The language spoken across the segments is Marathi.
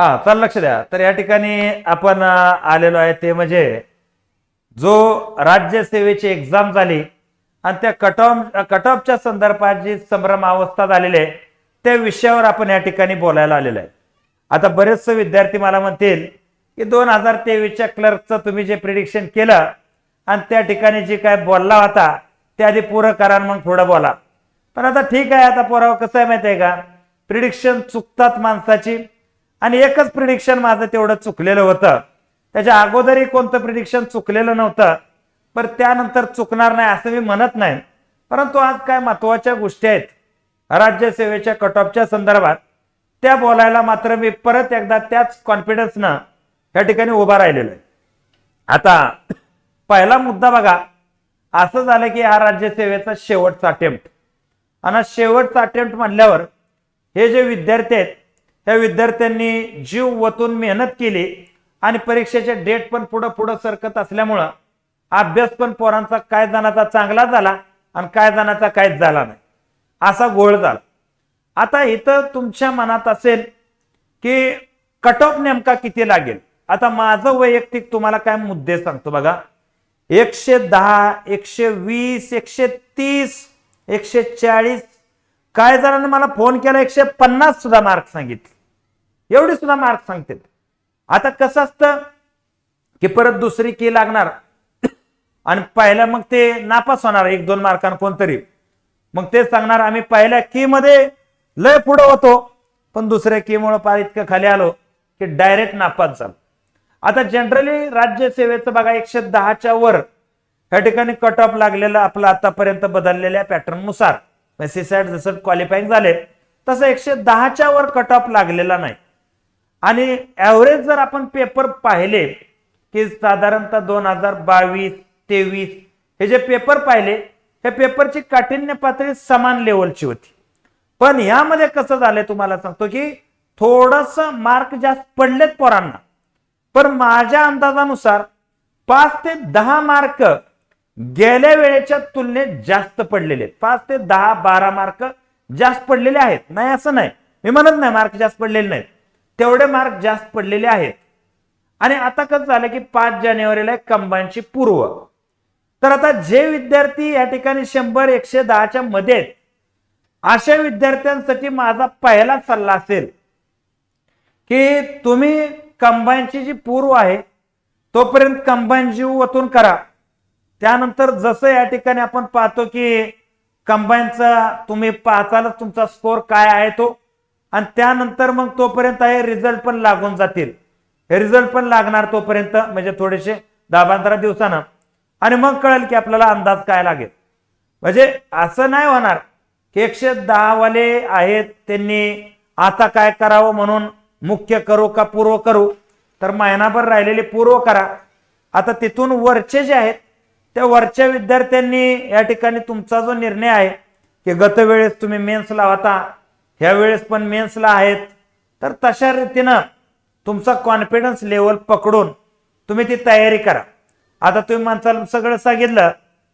हा तर लक्ष द्या. तर या ठिकाणी आपण आलेलो आहे ते म्हणजे जो राज्यसेवेची एक्झाम झाली आणि त्या कट ऑफ कट ऑफच्या संदर्भात जी संभ्रम अवस्था झालेली आहे त्या विषयावर आपण या ठिकाणी बोलायला आलेलो आहे. आता बरेचसे विद्यार्थी मला म्हणतील की दोन हजार तेवीसच्या क्लर्कचं तुम्ही जे प्रिडिक्शन केलं आणि त्या ठिकाणी जे काय बोलला होता ते आधी पुरं करा आणि मग थोडं बोला. पण आता ठीक आहे आता पोराव कसं आहे माहिती आहे का? प्रिडिक्शन चुकतात माणसाची. आणि एकच प्रिडिक्शन माझं तेवढं चुकलेलं होतं. त्याच्या अगोदरही कोणतं प्रिडिक्शन चुकलेलं नव्हतं पण त्यानंतर चुकणार नाही असं मी म्हणत नाही. परंतु आज काय महत्त्वाच्या गोष्टी आहेत राज्यसेवेच्या कट ऑफच्या संदर्भात त्या बोलायला मात्र मी परत एकदा त्याच कॉन्फिडन्सनं या ठिकाणी उभा राहिलेलो आहे. आता पहिला मुद्दा बघा असं झालं की हा राज्यसेवेचा शेवटचा अटेम्प्ट आणि शेवटचा अटेम्प्ट म्हणल्यावर हे जे विद्यार्थी आहेत ह्या विद्यार्थ्यांनी जीव वतून मेहनत केली आणि परीक्षेचे डेट पण पुढं पुढं सरकत असल्यामुळं अभ्यास पण पोरांचा काय जणाचा चांगला झाला आणि काय जणाचा काहीच झाला नाही. असा गोळ झाला. आता इथं तुमच्या मनात असेल की कट ऑफ नेमका किती लागेल? आता माझं वैयक्तिक तुम्हाला काय मुद्दे सांगतो बघा. एकशे दहा एकशे वीस एकशे तीस एकशे चाळीस काय जणांनी मला फोन केला एकशे पन्नास सुद्धा मार्क सांगितले. एवढे सुद्धा मार्क सांगते. आता कसं असतं की परत दुसरी की लागणार. आणि पहिल्या मग ते नापास होणार एक दोन मार्कांना कोणतरी. मग ते सांगणार आम्ही पहिल्या की मध्ये लय पुढं होतो पण दुसऱ्या की मुळे पार इतकं खाली आलो की डायरेक्ट नापास झालो. आता जनरली राज्य सेवेचं बघा एकशे दहाच्या वर या ठिकाणी कट ऑफ लागलेलं आपलं आतापर्यंत बदललेल्या पॅटर्ननुसार सीसॅट जसं क्वालिफाईंग झाले तसं एकशे दहाच्या वर कट ऑफ लागलेला नाही. आणि ॲव्हरेज जर आपण पेपर पाहिले की साधारणतः दोन हजार बावीस तेवीस हे जे पेपर पाहिले हे पेपरची काठिण्य पातळी समान लेवलची होती. पण यामध्ये कसं झालंय तुम्हाला सांगतो की थोडस मार्क जास्त पडलेत पोरांना. पण माझ्या अंदाजानुसार पाच ते दहा मार्क गेल्या वेळेच्या तुलनेत जास्त पडलेले आहेत. पाच ते दहा बारा मार्क जास्त पडलेले आहेत. नाही असं नाही. मी म्हणत नाही मार्क जास्त पडलेले नाहीत. तेवढे मार्क जास्त पडलेले आहेत. आणि आता कसं झालं की पाच जानेवारीला कंबाईनची पूर्व. तर आता जे विद्यार्थी या ठिकाणी शंभर एकशे दहाच्या मध्ये आहेत अशा विद्यार्थ्यांसाठी माझा पहिला सल्ला असेल की तुम्ही कंबाईनची जी पूर्व आहे तोपर्यंत कंबाईन जीव वतून करा. त्यानंतर जसं या ठिकाणी आपण पाहतो की कंबाईनचा तुम्ही पाहतालच तुमचा स्कोर काय आहे तो. आणि त्यानंतर मग तोपर्यंत आहे रिझल्ट पण लागून जातील. रिझल्ट पण लागणार तोपर्यंत म्हणजे थोडेसे दहा पंधरा दिवसानं. आणि मग कळेल की आपल्याला अंदाज काय लागेल. म्हणजे असं नाही होणार की एकशे दहा वाले आहेत त्यांनी आता काय करावं म्हणून मुख्य करू का पूर्व करू. तर महिनाभर राहिलेले पूर्व करा. आता तिथून वरचे जे आहेत त्या वरच्या विद्यार्थ्यांनी या ठिकाणी तुमचा जो निर्णय आहे की गत वेळेस तुम्ही मेन्सला होता ह्या वेळेस पण मेन्सला आहेत तर तशा रीतीनं तुमचा कॉन्फिडन्स लेवल पकडून तुम्ही ती तयारी करा. आता तुम्ही माणसाला सगळं सांगितलं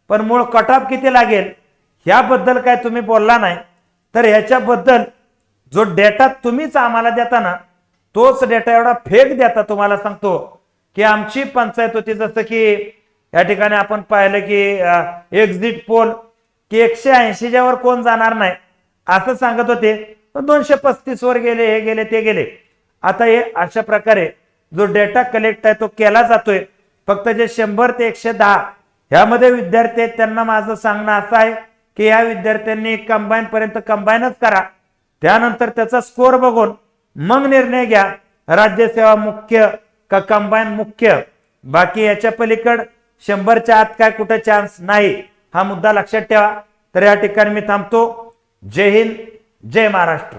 पण मूळ कट ऑफ किती लागेल? ह्याबद्दल काय तुम्ही बोलला नाही. तर ह्याच्याबद्दल जो डेटा तुम्हीच आम्हाला देता ना तोच डेटा एवढा फेक देता तुम्हाला सांगतो की आमची पंचायत होती जसं की या ठिकाणी आपण पाहिलं की एक्झिट पोल की एकशे ऐंशीच्या वर कोण जाणार नाही असं सांगत होते. पण दोनशे पस्तीस वर गेले हे गेले ते गेले. आता हे अशा प्रकारे जो डेटा कलेक्ट आहे तो केला जातोय. फक्त जे शंभर ते एकशे दहा ह्यामध्ये विद्यार्थी आहेत त्यांना माझं सांगणं असं आहे की या विद्यार्थ्यांनी कंबाईन पर्यंत कंबाईनच करा. त्यानंतर त्याचा स्कोर बघून मग निर्णय घ्या. राज्यसेवा मुख्य का कंबाईन मुख्य? बाकी याच्या पलीकड शंभरच्या आत काय कुठे चान्स नाही हा मुद्दा लक्षात ठेवा. तर या ठिकाणी मी थांबतो. जय हिंद जय महाराष्ट्र.